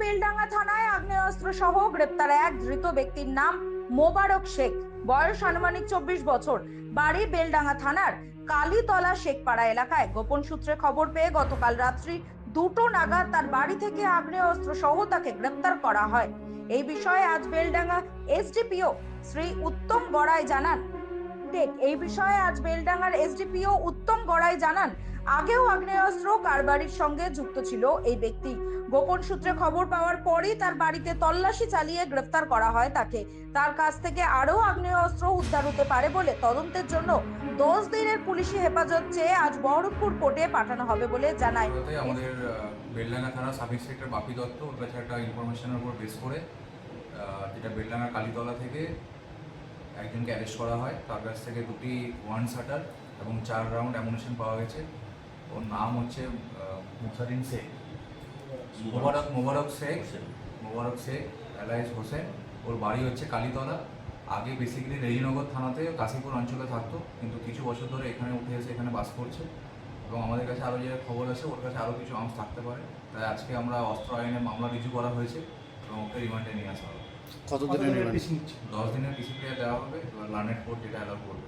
বেলডাঙ্গা থানায় আগ্নেয়াস্ত্র সহ গ্রেপ্তার এক ধৃত ব্যক্তির নাম মোবারক শেখ। বয়স আনুমানিক চব্বিশ বছর। বাড়ি বেলডাঙ্গা থানার কালীতলা শেখপাড়া এলাকায়। গোপন সূত্রে খবর পেয়ে গতকাল রাত্রি দুটো নাগাদ তার বাড়ি থেকে আগ্নেয়াস্ত্র সহ তাকে গ্রেপ্তার করা হয়। এই বিষয়ে আজ বেলডাঙ্গা এসডিপিও শ্রী উত্তম গড়াই জানান। টেক। এই বিষয়ে আজ বেলডাঙ্গার এসডিপিও উত্তম গড়াই জানান, আগেও আগ্নেয়াস্ত্র কারবারির সঙ্গে যুক্ত ছিল এই ব্যক্তি। গোপন সূত্রে খবর পাওয়ার পরই তার বাড়িতে তল্লাশি চালিয়ে গ্রেফতার করা হয় তাকে। তার কাছ থেকে আরও আগ্নেয়াস্ত্র উদ্ধার হতে পারে বলে তদন্তের জন্য দশ দিনের পুলিশি হেফাজত চেয়ে আজ বহরমপুর কোর্টে পাঠানো হবে বলে জানায়। আমাদের বেলডাঙ্গা থানা সাব ইন্সপেক্টর বাপি দত্ত ওর কাছে একটা ইনফরমেশনের উপর বেস করে যেটা বেলডাঙ্গা কালীতলা থেকে একজনকে অ্যারেস্ট করা হয়। তার কাছ থেকে দুটি ওয়ান শাটার এবং চার রাউন্ড অ্যামুনেশন পাওয়া গেছে। ওর নাম হচ্ছে মুসারিন শেখ। মোবারক মোবারক শেখ। মোবারক শেখ এলাইস হোসেন। ওর বাড়ি হচ্ছে কালীতলা। আগে বেসিক্যালি রেজিনগর থানাতে কাশীপুর অঞ্চলে থাকতো, কিন্তু কিছু বছর ধরে এখানে উঠে এসে এখানে বাস করছে। এবং আমাদের কাছে আরও যে খবর আছে, ওর কাছে আরও কিছু আর্মস থাকতে পারে। তাই আজকে আমরা অস্ত্র আইনে মামলা রিজু করা হয়েছে। এবং ওকে রিমান্ডে নিয়ে আসা হবে। কতদিনের রিমান্ড দশ দিনের পিসি দেওয়া হবে এবার লার্নেট কোর্ট যেটা অ্যালাউ করবে।